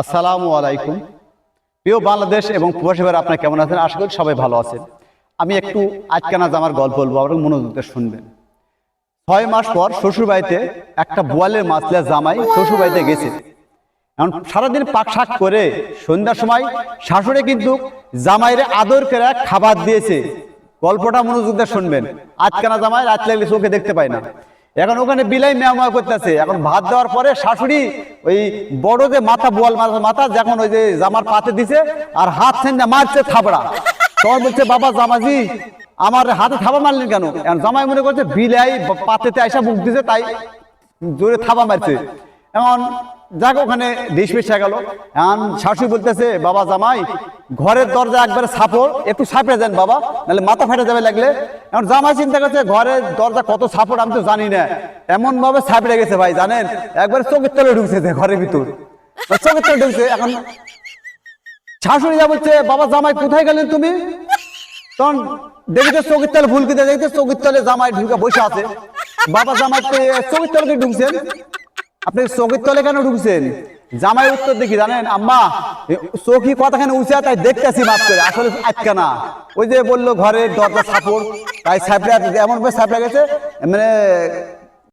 আসসালামু আলাইকুম। প্রিয় বাংলাদেশ এবং প্রবাসী ভাইরা, আপনারা কেমন আছেন? আশা করি সবাই ভালো আছেন। আমি একটু আজকানা জামার গল্প বলব, আপনার মনোযোগ শুনবেন। ছয় মাস পর শ্বশুর বাড়িতে একটা বোয়ালের মাছলা জামাই শ্বশুর বাড়িতে গেছে। এখন সারাদিন পাক শাক করে সন্ধ্যার সময় শাশুড়ি কিন্তু জামাইরে আদর করে খাবার দিয়েছে। গল্পটা মনোযোগ দিয়ে শুনবেন আজকানা জামাই রাত লাগলে চোখে দেখতে পায় না। এখন ওখানে বিলাই মেয়ামা করতেছে। এখন ভাত দেওয়ার পরে শাশুড়ি ওই বড় যে মাথা, বোয়াল মাথা মাথা, যখন ওই যে জামার পাতে দিছে আর হাত সেন্দা মারছে থাবড়া তখন বলছে, বাবা জামাজি, আমার হাতে থাবা মারলেন কেন? জামাই মনে করছে, বিলাই পাতেতে আইসা মুখ দিছে, তাই জোরে থাবা মারছে। এমন যাক, ওখানে ডিশ মিশ গেল। এখন শাশুড়ি বলতেছে, বাবা জামাই, ঘরের দরজা একবারে সাপড়, একটু সাপড়ে দেন বাবা, নাহলে মাথা ফেটে যাবে লাগলে। এখন জামাই চিন্তা করছে ঘরের দরজা কত সাপোর্ট আমি তো জানি না। এমন ভাবে সাপড়ে গেছে ভাই, জানেন? একবার চোখের তলে ঢুকছে ঘরের ভিতর। চোখের তলে ঢুকছে, এখন শাশুড়ি যা বলছে, বাবা জামাই, কোথায় গেলেন তুমি? তখন দেখতে চোখের তলে ভুল কিতে দেখতে চোখের তলে জামাই ঢুকে বসে আছে। বাবা জামাই চোখের তলে ঢুকছেন? আপনি চোখের তলে কেন ঢুকছেন? জামাই উত্তর দেখি, জানেন? আম্মা, চোখি কথাখানে উঁচা তাই দেখতেছি মাফ করে, আসলে আটকা না। ওই যে বলল ঘরের দরজা সাপড় তাই সাপড়া এমন ভাবে সাপড়া গেছে মানে